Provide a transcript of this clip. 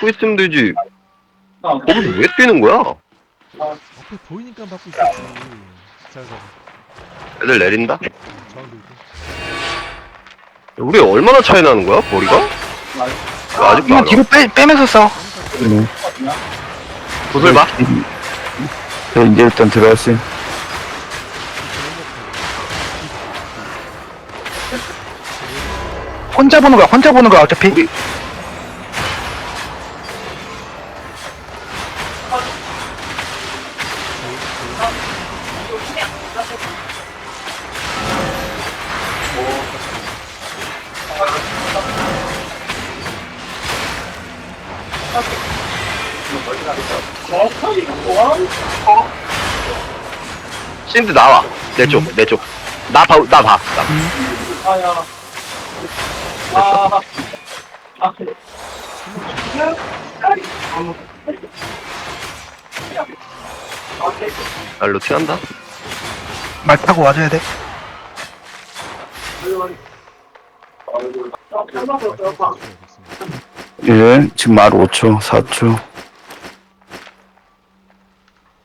고 있으면 되지. 거기서 왜 뛰는 거야? 앞에 보이니까 받고 있었지. 잘 잡아. 애들 내린다? 저항도 있고. 우리 얼마나 차이 나는 거야, 머리가? 아직도 이건 안 뒤로 빼, 빼면서 싸워. 네. 구슬 봐. 저 이제 일단 들어갔어요. 혼자 보는 거야, 혼자 보는 거야, 어차피. 신드 나와. 내 쪽, 내 쪽. 나 봐, 나 봐. 나. 알로 튀한다. 말 타고 와줘야 돼. 아, 예, 지금 말 5초, 4초.